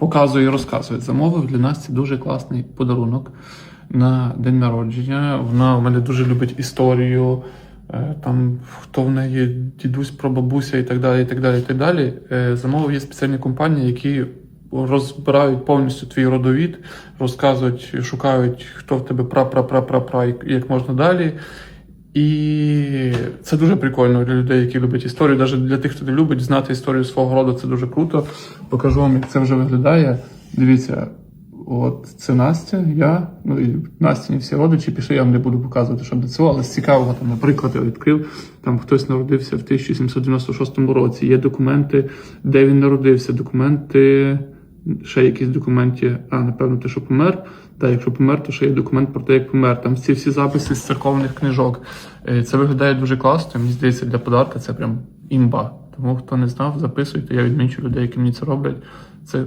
показує і розказує. Замовив для нас це дуже класний подарунок на день народження. Вона у мене дуже любить історію. е, Там хто в неї дідусь про бабуся і так далі. і так далі, і так далі. Е, Замовив є спеціальні компанії, які розбирають повністю твій родовід, розказують, шукають, хто в тебе пра-пра-пра-пра-пра як можна далі. І це дуже прикольно для людей, які люблять історію. Навіть для тих, хто не любить знати історію свого роду, це дуже круто. Покажу вам, як це вже виглядає. Дивіться, от це Настя, я, ну і Настіні всі родичі пішли, я вам не буду показувати, що до цього, але з цікавого, там, наприклад, я відкрив, там хтось народився в 1796 році. Є документи, де він народився, документи, ще якісь документи, а, напевно, те, що помер. Та якщо помер, то ще є документ про те, як помер. Там ці всі записи з церковних книжок. Е, Це виглядає дуже класно. Мені здається, для подарка це прям імба. Тому хто не знав, записуйте. Я відмічу людей, які мені це роблять. Це